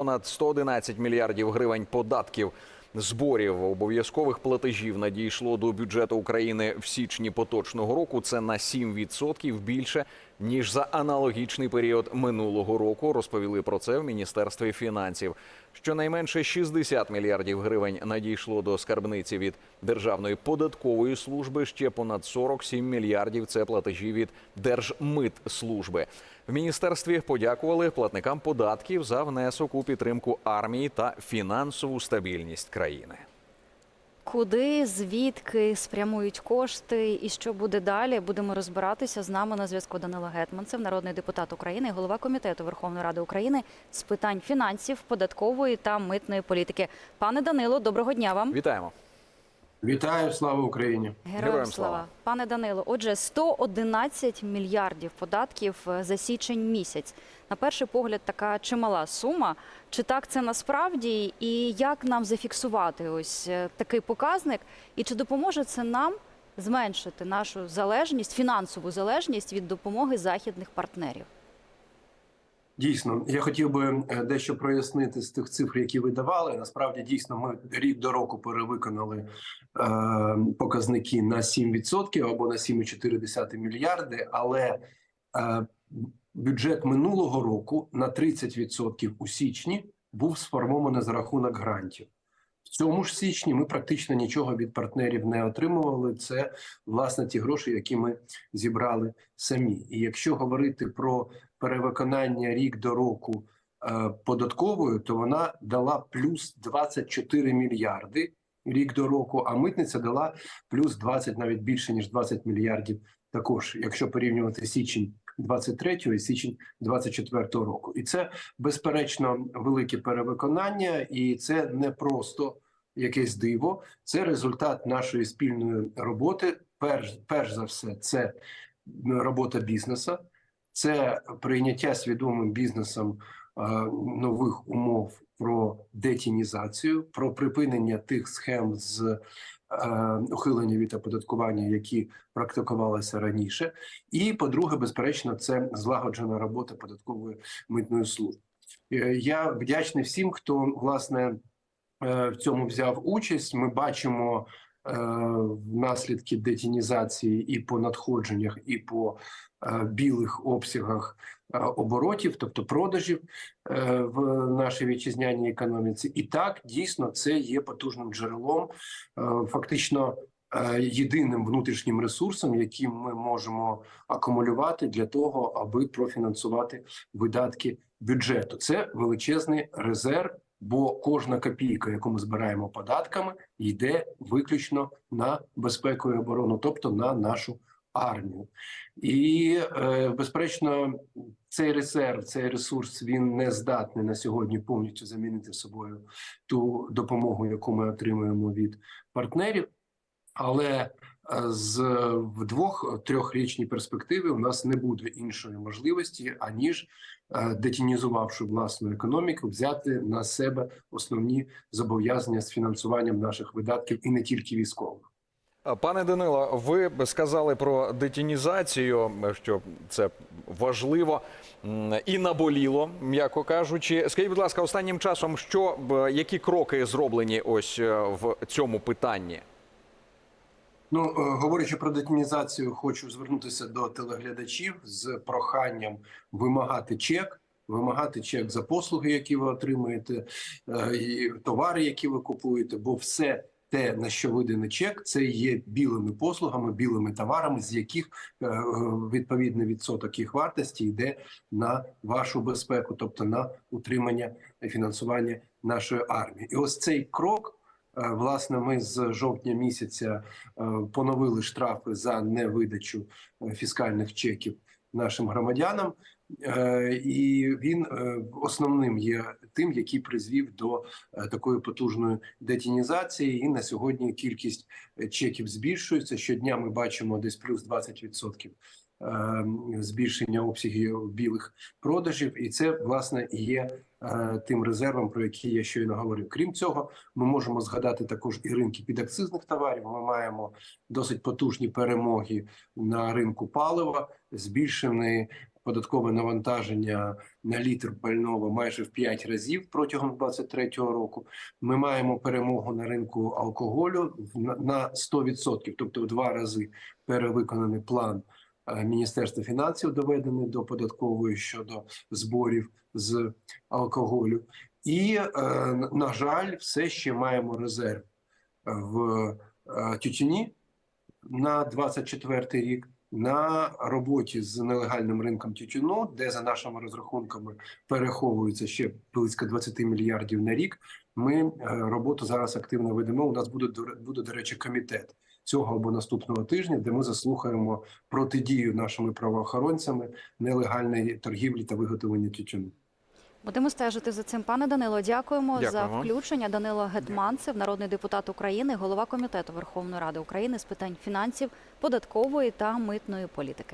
Понад 111 мільярдів гривень податків зборів обов'язкових платежів надійшло до бюджету України в січні поточного року. Це на 7% більше ніж за аналогічний період минулого року. Розповіли про це в міністерстві фінансів. Щонайменше 60 мільярдів гривень надійшло до скарбниці від Державної податкової служби. Ще понад 47 мільярдів це платежі від Держмитслужби. В міністерстві подякували платникам податків за внесок у підтримку армії та фінансову стабільність країни. Куди, звідки спрямують кошти і що буде далі? Будемо розбиратися з нами на зв'язку. Данило Гетманцев, народний депутат України, голова комітету Верховної Ради України з питань фінансів, податкової та митної політики. Пане Данило, доброго дня вам. Вітаємо. Вітаю, слава Україні! Героям Героям слава. слава. Пане Данило, отже, 111 мільярдів податків за січень місяць. На перший погляд, така чимала сума. Чи так це насправді? І як нам зафіксувати ось е, такий показник? І чи допоможе це нам зменшити нашу залежність, фінансову залежність від допомоги західних партнерів? Дійсно, я хотів би е, дещо прояснити з тих цифр, які ви давали. Насправді, дійсно, ми рік до року перевиконали е, показники на 7% або на 7,4 мільярди, але е, бюджет минулого року на 30% у січні був сформований за рахунок грантів. В цьому ж січні ми практично нічого від партнерів не отримували. Це власне ті гроші, які ми зібрали самі. І якщо говорити про перевиконання рік до року е, податковою, то вона дала плюс 24 мільярди рік до року, а митниця дала плюс 20, навіть більше ніж 20 мільярдів. Також, якщо порівнювати січень 23 і січень 24 року, і це безперечно велике перевиконання, і це не просто якесь диво, це результат нашої спільної роботи. Перш перш за все, це робота бізнесу, це прийняття свідомим бізнесом е, нових умов про детінізацію, про припинення тих схем з е, ухилення від оподаткування, які практикувалися раніше. І по-друге, безперечно, це злагоджена робота податкової митної служби. Е, Я вдячний всім, хто власне в цьому взяв участь. Ми бачимо наслідки детінізації і по надходженнях, і по е, білих обсягах е, оборотів, тобто продажів е, в нашій вітчизняній економіці. І так дійсно це є потужним джерелом, е, фактично. е, Єдиним внутрішнім ресурсом, яким ми можемо акумулювати для того, аби профінансувати видатки бюджету, це величезний резерв, бо кожна копійка, яку ми збираємо податками, йде виключно на безпеку і оборону, тобто на нашу армію. І е, безперечно, цей резерв, цей ресурс він не здатний на сьогодні повністю замінити собою ту допомогу, яку ми отримуємо від партнерів. Але з в двох-трьохрічній перспективі у нас не буде іншої можливості, аніж е, детінізувавши власну економіку, взяти на себе основні зобов'язання з фінансуванням наших видатків і не тільки військових. Пане Данило, ви сказали про детінізацію, що це важливо і наболіло, м'яко кажучи. Скажіть, будь ласка, останнім часом, що б- які кроки зроблені ось е, в цьому питанні? Ну, е, говорячи про детінізацію, хочу звернутися до телеглядачів з проханням вимагати чек, вимагати чек за послуги, які ви отримуєте, е, і товари, які ви купуєте, бо все. Те, на що виданий чек, це є білими послугами, білими товарами, з яких е, відповідний відсоток їх вартості йде на вашу безпеку, тобто на утримання фінансування нашої армії. І ось цей крок Власне, ми з жовтня місяця е, поновили штрафи за невидачу е, фіскальних чеків нашим громадянам, Е, і він е, основним є тим, який призвів до е, такої потужної детінізації. І на сьогодні кількість е, чеків збільшується. Щодня ми бачимо десь плюс 20% е, збільшення обсягів білих продажів, і це власне є е, тим резервом, про який я щойно говорив. Крім цього, ми можемо згадати також і ринки підакцизних товарів. Ми маємо досить потужні перемоги на ринку палива, збільшені податкове навантаження на літр пального майже в 5 разів протягом 2023 року. Ми маємо перемогу на ринку алкоголю на- на 100%, тобто в два рази перевиконаний план е, Міністерства фінансів, доведений до податкової щодо зборів з алкоголю. І, е, на жаль, все ще маємо резерв в е, Тютюні на 24 рік. На роботі з нелегальним ринком тютюну, де за нашими розрахунками переховується ще близько 20 мільярдів на рік. Ми е, роботу зараз активно ведемо. У нас буде буде до речі комітет цього або наступного тижня, де ми заслухаємо протидію нашими правоохоронцями нелегальної торгівлі та виготовлення тютюну. Будемо стежити за цим. Пане Данило, дякуємо, за включення. Данило Гетманцев, народний депутат України, голова комітету Верховної Ради України з питань фінансів, податкової та митної політики.